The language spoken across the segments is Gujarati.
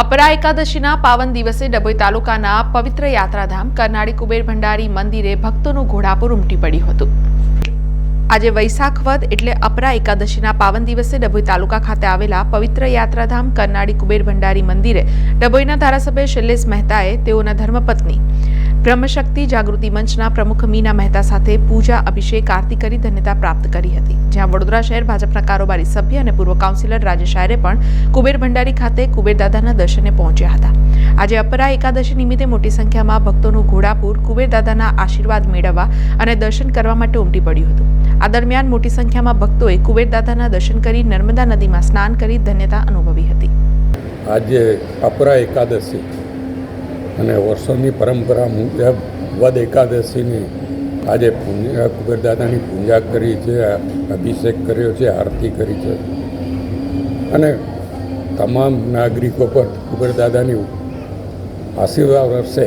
અપરા એકાદશીના પાવન દિવસે ડભોઈ તાલુકાના પવિત્ર યાત્રાધામ કરનાળી કુબેર ભંડારી મંદિરે ભક્તોનું ઘોડાપુર ઉમટી પડ્યું હતું. આજે વૈશાખ વદ એટલે અપરા એકાદશીના પાવન દિવસે ડભોઈ તાલુકા ખાતે આવેલા પવિત્ર યાત્રાધામ કરનાળી કુબેર ભંડારી મંદિરે ડભોઈના ધારાસભ્ય શૈલેષ મહેતાએ તેઓના ધર્મપત્ની બ્રહ્મશક્તિ જાગૃતિ મંચના પ્રમુખ મીના મહેતા સાથે પૂજા, અભિષેક, આરતી કરી ધન્યતા પ્રાપ્ત કરી હતી. જ્યાં વડોદરા શહેર ભાજપના કારોબારી સભ્ય અને પૂર્વ કાઉન્સિલર રાજેશ આયરે પણ કુબેર ભંડારી ખાતે કુબેર દાદાના દર્શને પહોંચ્યા હતા. આજે અપરા એકાદશી નિમિત્તે મોટી સંખ્યામાં ભક્તોનું ઘોડાપુર કુબેર દાદાના આશીર્વાદ મેળવવા અને દર્શન કરવા માટે ઉમટી પડ્યું હતું. આ દરમિયાન મોટી સંખ્યામાં ભક્તોએ કુબેર દાદાના દર્શન કરી નર્મદા નદીમાં સ્નાન કરી ધન્યતા અનુભવી હતી. આજે અપરા એકાદશી અને વર્ષોની પરંપરા મુજબ વદ એકાદશીની આજે પૂજા કુબેરદાદાની પૂજા કરી છે, અભિષેક કર્યો છે, આરતી કરી છે. અને તમામ નાગરિકો પર કુબેરદાદાની આશીર્વાદ રહેશે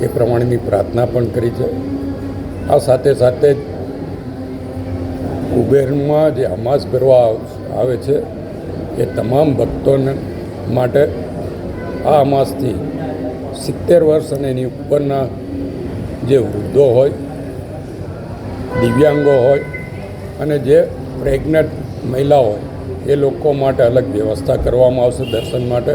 એ પ્રમાણેની પ્રાર્થના પણ કરી છે. આ સાથે સાથે જ કુબેરમાં જે અમાસ ભરવા આવે છે, એ તમામ ભક્તોને માટે આ અમાસથી સિત્તેર વર્ષ અને એની ઉપરના જે વૃદ્ધો હોય, દિવ્યાંગો હોય અને જે પ્રેગ્નન્ટ મહિલા હોય, એ લોકો માટે અલગ વ્યવસ્થા કરવામાં આવશે દર્શન માટે.